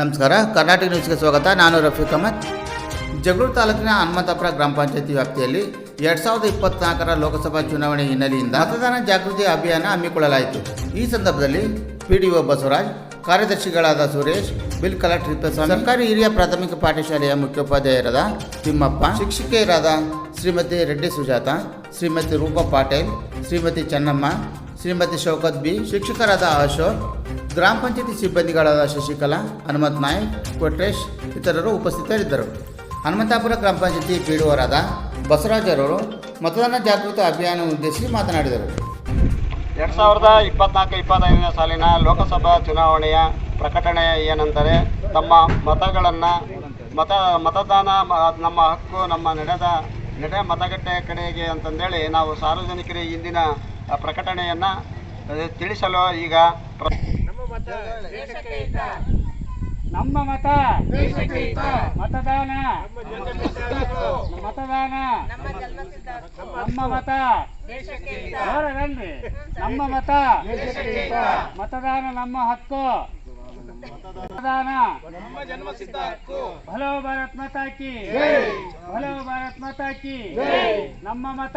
ನಮಸ್ಕಾರ. ಕರ್ನಾಟಕ ನ್ಯೂಸ್ಗೆ ಸ್ವಾಗತ. ನಾನು ರಫೀಕ್ ಅಹಮದ್. ಜಗಳೂರು ತಾಲೂಕಿನ ಹನುಮಂತಪುರ ಗ್ರಾಮ ಪಂಚಾಯತಿ ವ್ಯಾಪ್ತಿಯಲ್ಲಿ ಎರಡು ಸಾವಿರದ ಇಪ್ಪತ್ನಾಲ್ಕರ ಲೋಕಸಭಾ ಚುನಾವಣೆ ಹಿನ್ನೆಲೆಯಿಂದ ಮತದಾನ ಜಾಗೃತಿ ಅಭಿಯಾನ ಹಮ್ಮಿಕೊಳ್ಳಲಾಯಿತು. ಈ ಸಂದರ್ಭದಲ್ಲಿ ಪಿಡಿಒ ಬಸವರಾಜ್, ಕಾರ್ಯದರ್ಶಿಗಳಾದ ಸುರೇಶ್, ಬಿಲ್ ಕಲೆಕ್ಟರ್ ತಿಪ್ಪೇಸ್ವಾಮಿ, ಸರ್ಕಾರಿ ಹಿರಿಯ ಪ್ರಾಥಮಿಕ ಪಾಠಶಾಲೆಯ ಮುಖ್ಯೋಪಾಧ್ಯಾಯರಾದ ತಿಮ್ಮಪ್ಪ, ಶಿಕ್ಷಕಿಯರಾದ ಶ್ರೀಮತಿ ರೆಡ್ಡಿ ಸುಜಾತ, ಶ್ರೀಮತಿ ರೂಪಾ ಪಾಟೇಲ್, ಶ್ರೀಮತಿ ಚೆನ್ನಮ್ಮ, ಶ್ರೀಮತಿ ಶೌಕತ್ ಬಿ, ಶಿಕ್ಷಕರಾದ ಅಶೋಕ್ ಗ್ರಾಮ ಪಂಚಾಯತಿ ಸಿಬ್ಬಂದಿಗಳಾದ ಶಶಿಕಲಾ, ಹನುಮಂತ್ ನಾಯಕ್, ಕೊಟ್ರೇಶ್ ಇತರರು ಉಪಸ್ಥಿತರಿದ್ದರು. ಹನುಮಂತಾಪುರ ಗ್ರಾಮ ಪಂಚಾಯತಿ ಪಿಡಿಒರಾದ ಬಸವರಾಜರವರು ಮತದಾನ ಜಾಗೃತಿ ಅಭಿಯಾನ ಉದ್ದೇಶಿಸಿ ಮಾತನಾಡಿದರು. ಎರಡು ಸಾವಿರದ ಇಪ್ಪತ್ನಾಲ್ಕು, ಇಪ್ಪತ್ತೈದನೇ ಸಾಲಿನ ಲೋಕಸಭಾ ಚುನಾವಣೆಯ ಪ್ರಕಟಣೆ ಏನೆಂದರೆ, ತಮ್ಮ ಮತಗಳನ್ನು, ಮತ, ಮತದಾನ, ನಮ್ಮ ಹಕ್ಕು, ನಮ್ಮ ನಡೆದ, ನಡೆ ಮತಗಟ್ಟೆ ಕಡೆಗೆ ಅಂತಂದೇಳಿ ನಾವು ಸಾರ್ವಜನಿಕರಿಗೆ ಇಂದಿನ ಪ್ರಕಟಣೆಯನ್ನು ತಿಳಿಸಲು ಈಗ ಪ್ರ- ನಮ್ಮ ಮತ. ಮತದಾನ. ಮತದಾನ. ನಮ್ಮ ಮತ. ಜೋರಾಗನ್ರಿ ನಮ್ಮ ಮತ. ಮತದಾನ ನಮ್ಮ ಹಕ್ಕು. ಮತದಾನ. ಭಲೋ ಭಾರತ್ ಮಾತಾ ಕಿ ಭಲೋ ಭಾರತ್ ಮಾತಾ ಕಿ ನಮ್ಮ ಮತ.